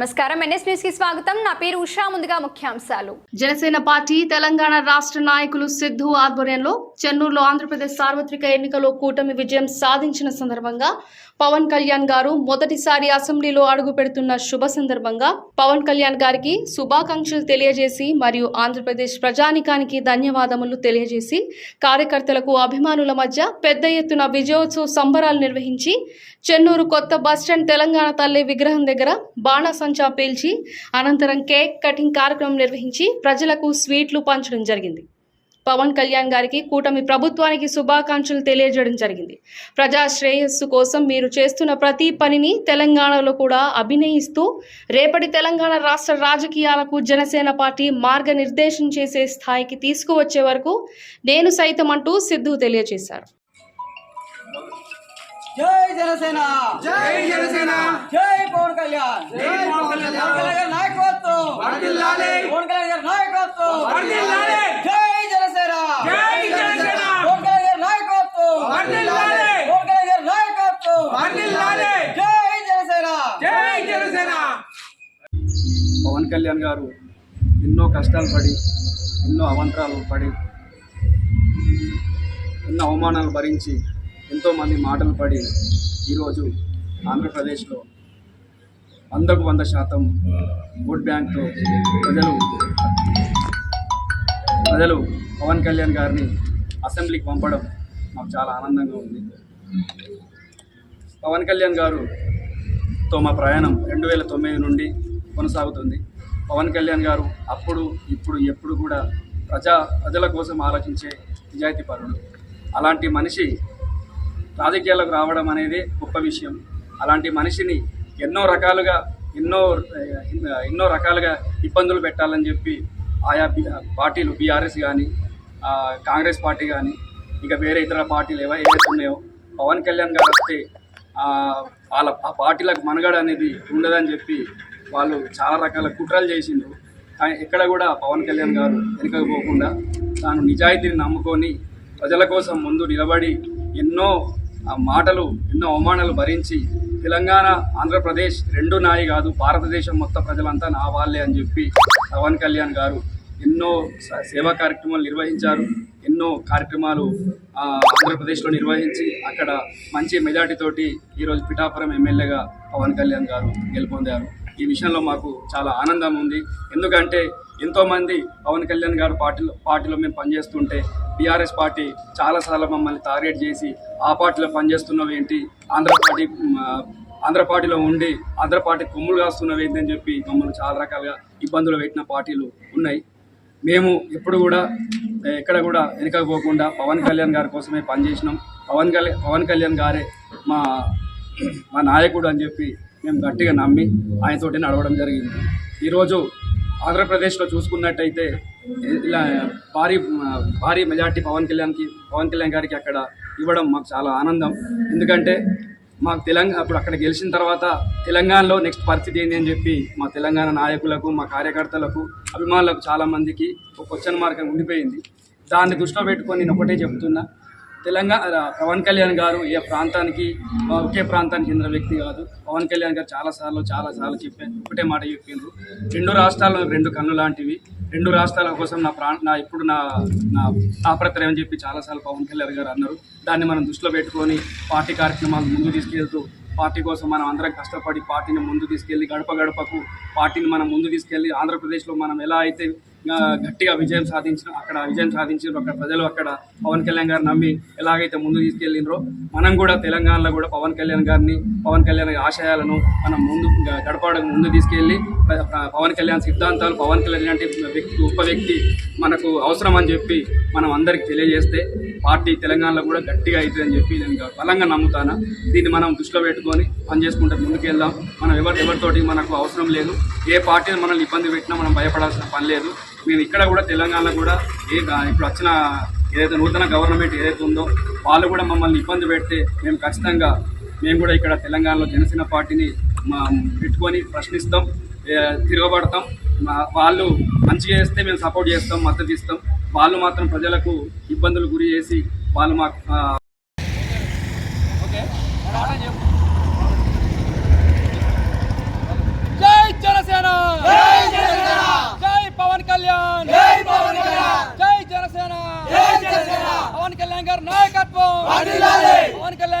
నమస్కారం. ఎన్ఎస్ న్యూస్కి స్వాగతం. నా పేరు ఉషా. ముందుగా ముఖ్యాంశాలు. జనసేన పార్టీ తెలంగాణ రాష్ట్ర నాయకులు సిద్ధు ఆధ్వర్యంలో చెన్నూరులో ఆంధ్రప్రదేశ్ సార్వత్రిక ఎన్నికలో కూటమి విజయం సాధించిన సందర్భంగా పవన్ కళ్యాణ్ గారు మొదటిసారి అసెంబ్లీలో అడుగు పెడుతున్న శుభ సందర్భంగా పవన్ కళ్యాణ్ గారికి శుభాకాంక్షలు తెలియజేసి మరియు ఆంధ్రప్రదేశ్ ప్రజానికానికి ధన్యవాదములు తెలియజేసి కార్యకర్తలకు అభిమానుల మధ్య పెద్ద ఎత్తున విజయోత్సవ సంబరాలు నిర్వహించి చెన్నూరు కొత్త బస్టాండ్ తెలంగాణ తల్లి విగ్రహం దగ్గర బాణసంచా పేల్చి అనంతరం కేక్ కటింగ్ కార్యక్రమం నిర్వహించి ప్రజలకు స్వీట్లు పంచడం జరిగింది. పవన్ కళ్యాణ్ గారికి కూటమి ప్రభుత్వానికి శుభాకాంక్షలు తెలియజేయడం జరిగింది. ప్రజా శ్రేయస్సు కోసం మీరు చేస్తున్న ప్రతి పనిని తెలంగాణలో కూడా అభినయిస్తూ రేపటి తెలంగాణ రాష్ట్ర రాజకీయాలకు జనసేన పార్టీ మార్గనిర్దేశం చేసే స్థాయికి తీసుకువచ్చే వరకు నేను సైతం అంటూ సిద్ధు తెలియజేశారు. జై జనసేన! జై జనసేన! జై పవన్ కళ్యాణ్! జై పవన్ కళ్యాణ్. పవన్ కళ్యాణ్ గారి నాయకత్వం! వర్ధిల్లాలి. పవన్ కళ్యాణ్ గారి నాయకత్వం వర్ధిల్లాలి. జై జనసేన జై జనసేన. పవన్ కళ్యాణ్ గారి నాయకత్వం వర్ధిల్లాలి. పవన్ కళ్యాణ్ గారి నాయకత్వం వర్ధిల్లాలి. జై జనసేన జై జనసేన పవన్ కళ్యాణ్ గారు ఎన్నో కష్టాలు పడి ఎన్నో అవంతరాలు పడి ఎన్నో అవమానాలు భరించి ఎంతోమంది మాటలు పడి ఈరోజు ఆంధ్రప్రదేశ్లో వందకు వంద శాతం ఓట్ బ్యాంక్తో ప్రజలు ప్రజలు పవన్ కళ్యాణ్ గారిని అసెంబ్లీకి పంపడం మాకు చాలా ఆనందంగా ఉంది. పవన్ కళ్యాణ్ గారు తో మా ప్రయాణం రెండు వేల తొమ్మిది నుండి కొనసాగుతుంది. పవన్ కళ్యాణ్ గారు అప్పుడు ఇప్పుడు ఎప్పుడు కూడా ప్రజా ప్రజల కోసం ఆలోచించే నిజాయితీ పరుడు. అలాంటి మనిషి రాజకీయాలకు రావడం అనేది గొప్ప విషయం. అలాంటి మనిషిని ఎన్నో రకాలుగా ఎన్నో ఎన్నో రకాలుగా ఇబ్బందులు పెట్టాలని చెప్పి ఆయా పార్టీలు బీఆర్ఎస్ కానీ కాంగ్రెస్ పార్టీ కానీ ఇక వేరే ఇతర పార్టీలు ఏవో ఏవైతే ఉన్నాయో పవన్ కళ్యాణ్ గారు వస్తే వాళ్ళ ఆ పార్టీలకు మనుగడ అనేది ఉండదని చెప్పి వాళ్ళు చాలా రకాల కుట్రలు చేసిండ్రు. కానీ ఎక్కడ కూడా పవన్ కళ్యాణ్ గారు వెనుకపోకుండా తాను నిజాయితీని నమ్ముకొని ప్రజల కోసం ముందు నిలబడి ఎన్నో మాటలు ఎన్నో అవమానాలు భరించి తెలంగాణ ఆంధ్రప్రదేశ్ రెండు నాయి కాదు భారతదేశం మొత్తం ప్రజలంతా నా వాళ్ళే అని చెప్పి పవన్ కళ్యాణ్ గారు ఎన్నో సేవా కార్యక్రమాలు నిర్వహించారు. ఎన్నో కార్యక్రమాలు ఆంధ్రప్రదేశ్లో నిర్వహించి అక్కడ మంచి మెజార్టీతోటి ఈరోజు పిఠాపురం ఎమ్మెల్యేగా పవన్ కళ్యాణ్ గారు గెలుపొందారు. ఈ విషయంలో మాకు చాలా ఆనందం ఉంది. ఎందుకంటే ఎంతోమంది పవన్ కళ్యాణ్ గారు పార్టీలో పార్టీలో మేము పనిచేస్తుంటే బీఆర్ఎస్ పార్టీ చాలాసార్లు మమ్మల్ని టార్గెట్ చేసి ఆ పార్టీలో పనిచేస్తున్నావు ఏంటి? ఆంధ్ర పార్టీ ఆంధ్ర పార్టీలో ఉండి ఆంధ్ర పార్టీ కొమ్ములు కాస్తున్నావు ఏంటి అని చెప్పి మమ్మల్ని చాలా రకాలుగా ఇబ్బందులు పెట్టిన పార్టీలు ఉన్నాయి. మేము ఎప్పుడు కూడా ఎక్కడ కూడా వెనుకపోకుండా పవన్ కళ్యాణ్ గారి కోసమే పనిచేసినాం. పవన్ కళ్యాణ్ పవన్ కళ్యాణ్ గారే మా మా నాయకుడు అని చెప్పి మేము గట్టిగా నమ్మి ఆయనతోటి నడవడం జరిగింది. ఈరోజు ఆంధ్రప్రదేశ్లో చూసుకున్నట్టయితే ఇలా భారీ భారీ మెజార్టీ పవన్ కళ్యాణ్కి పవన్ కళ్యాణ్ గారికి అక్కడ ఇవ్వడం మాకు చాలా ఆనందం. ఎందుకంటే మాకు తెలంగాణ అప్పుడు అక్కడ గెలిచిన తర్వాత తెలంగాణలో నెక్స్ట్ పరిస్థితి ఏంటి అని చెప్పి మా తెలంగాణ నాయకులకు మా కార్యకర్తలకు అభిమానులకు చాలామందికి ఒక క్వశ్చన్ మార్క్ ఉండిపోయింది. దాన్ని దృష్టిలో పెట్టుకొని నేను ఒకటే చెప్తున్నా. తెలంగాణ పవన్ కళ్యాణ్ గారు ఏ ప్రాంతానికి ఒకే ప్రాంతానికి చెందిన వ్యక్తి కాదు. పవన్ కళ్యాణ్ గారు చాలాసార్లు చాలాసార్లు చెప్పారు. ఒకటే మాట చెప్పిండ్రు. రెండు రాష్ట్రాల్లో రెండు కన్ను లాంటివి రెండు రాష్ట్రాల కోసం నా ప్రా నా ఇప్పుడు నా నా తాపత్రయం చెప్పి చాలాసార్లు పవన్ కళ్యాణ్ గారు అన్నారు. దాన్ని మనం దృష్టిలో పెట్టుకొని పార్టీ కార్యక్రమాలు ముందు తీసుకెళ్తూ పార్టీ కోసం మనం అందరం కష్టపడి పార్టీని ముందు తీసుకెళ్ళి గడప గడపకు పార్టీని మనం ముందు తీసుకెళ్ళి ఆంధ్రప్రదేశ్లో మనం ఎలా అయితే గట్టిగా విజయం సాధించిన అక్కడ విజయం సాధించారు అక్కడ ప్రజలు అక్కడ పవన్ కళ్యాణ్ గారు నమ్మి ఎలాగైతే ముందు తీసుకెళ్ళినరో మనం కూడా తెలంగాణలో కూడా పవన్ కళ్యాణ్ గారిని పవన్ కళ్యాణ్ ఆశయాలను మనం ముందు గడపడం గడపడానికి ముందు తీసుకెళ్ళి పవన్ కళ్యాణ్ సిద్ధాంతాలు పవన్ కళ్యాణ్ లాంటి వ్యక్తి గొప్ప వ్యక్తి మనకు అవసరం అని చెప్పి మనం అందరికి తెలియజేస్తే పార్టీ తెలంగాణలో కూడా గట్టిగా అవుతుందని చెప్పి నేను బలంగా నమ్ముతాను. దీన్ని మనం దృష్టిలో పెట్టుకొని పనిచేసుకుంటే ముందుకెళ్దాం. మనం ఎవరి ఎవరితోటి మనకు అవసరం లేదు. ఏ పార్టీని మనల్ని ఇబ్బంది పెట్టినా మనం భయపడాల్సిన పని లేదు. మేము ఇక్కడ కూడా తెలంగాణలో కూడా ఏ ఇప్పుడు వచ్చిన ఏదైతే నూతన గవర్నమెంట్ ఏదైతే ఉందో వాళ్ళు కూడా మమ్మల్ని ఇబ్బంది పెడితే మేము ఖచ్చితంగా మేము కూడా ఇక్కడ తెలంగాణలో జనసేన పార్టీని పెట్టుకొని ప్రశ్నిస్తాం. తిరగబడతాం. వాళ్ళు మంచిగా చేస్తే మేము సపోర్ట్ చేస్తాం మద్దతు ఇస్తాం. వాళ్ళు మాత్రం ప్రజలకు ఇబ్బందులు గురి చేసి వాళ్ళు మాకు జై జనసేన! జై పవన్ కళ్యాణ్! జై పవన్ పవన్ కళ్యాణ్ గారు నాయకత్వం! పవన్ కళ్యాణ్